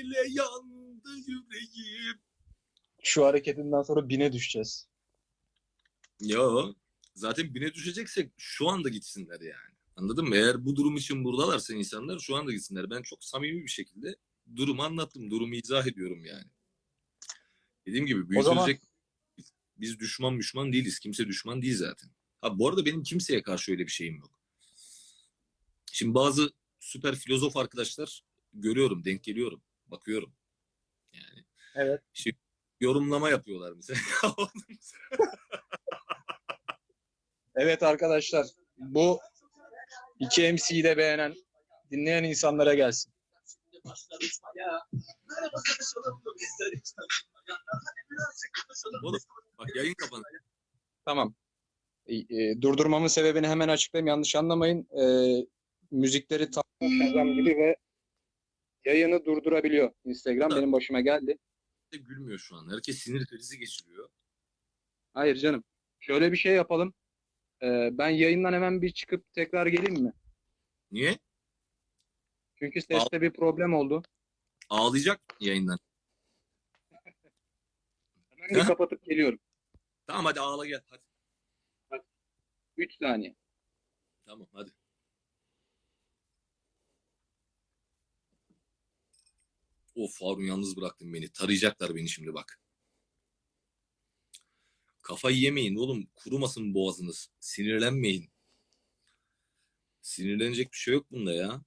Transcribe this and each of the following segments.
ile yandı yüreğim. Şu hareketinden sonra bine düşeceğiz. Yo. Zaten bine düşeceksek şu anda gitsinler yani. Anladın mı? Eğer bu durum için buradalarsa insanlar şu anda gitsinler. Ben çok samimi bir şekilde durumu anlattım. Durumu izah ediyorum yani. Dediğim gibi O zaman- büyütülecek biz düşman düşman değiliz. Kimse düşman değil zaten. Ha bu arada benim kimseye karşı öyle bir şeyim yok. Şimdi bazı süper filozof arkadaşlar görüyorum, denk geliyorum, bakıyorum. Yani Evet. işte yorumlama yapıyorlar mesela. Evet arkadaşlar bu iki MC'yi de beğenen dinleyen insanlara gelsin. Oğlum, bak yayın kapandı. Tamam. E, e, durdurmamın sebebini hemen açıklayayım. Yanlış anlamayın. E, müzikleri tam gibi ve yayını durdurabiliyor Instagram. Benim başıma geldi. de gülmüyor şu an. Herkes sinir krizi geçiriyor. Hayır canım. Şöyle bir şey yapalım. E, ben yayından hemen bir çıkıp tekrar geleyim mi? Niye? Çünkü seste bir problem oldu. Ağlayacak yayından. Hemen bir Ha? kapatıp geliyorum. Tamam hadi ağla gel. Hadi. 3 saniye. Tamam hadi. Of Harun yalnız bıraktın beni. Tarayacaklar beni şimdi bak. Kafayı yemeyin oğlum. Kurumasın boğazınız. Sinirlenmeyin. Sinirlenecek bir şey yok bunda ya.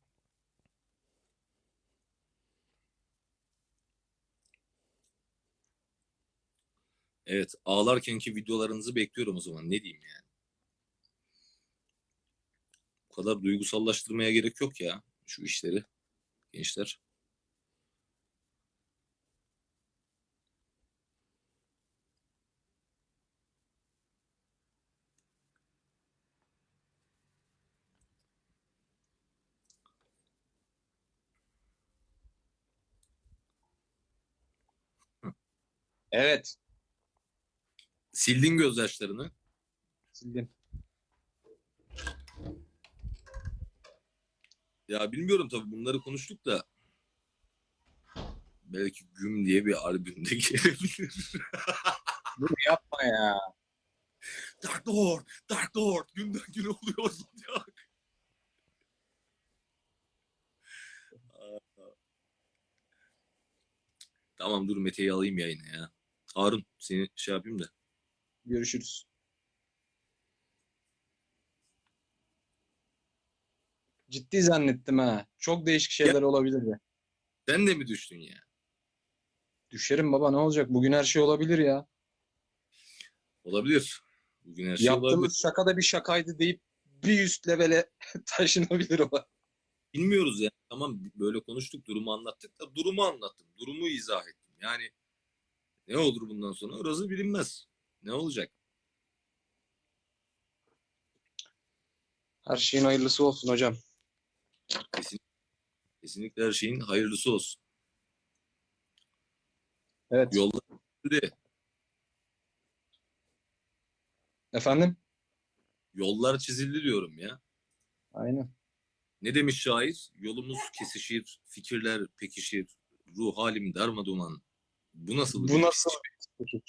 Evet, ağlarkenki videolarınızı bekliyorum o zaman. Ne diyeyim yani? Bu kadar duygusallaştırmaya gerek yok ya şu işleri gençler. Evet. Sildin gözyaşlarını. Sildim. Ya bilmiyorum tabii bunları konuştuk da belki Güm diye bir albümde gelebilir. Dur yapma ya. Dark Lord, Dark Lord günden güne oluyor Zodiac. Tamam dur Mete'yi alayım yayına ya. Harun seni şey yapayım da. Görüşürüz. Ciddi zannettim ha. Çok değişik şeyler olabilirdi. Sen de mi düştün ya? Düşerim baba ne olacak? Bugün her şey olabilir ya. Olabilir. Bugün her şey olabilir. Yaptığımız şaka da bir şakaydı deyip bir üst levele taşınabilir o. Bilmiyoruz ya. Tamam böyle konuştuk, durumu anlattık da durumu anlattım. Durumu izah ettim. Yani ne olur bundan sonra orası bilinmez. Ne olacak? Her şeyin hayırlısı olsun hocam. Kesin, kesinlikle her şeyin hayırlısı olsun. Evet. Yolda. Efendim? Yollar çizildi diyorum ya. Aynen. Ne demiş şair? Yolumuz kesişir, fikirler pekişir, ruh halim darmaduman. Bu nasıl? Bu nasıl bir?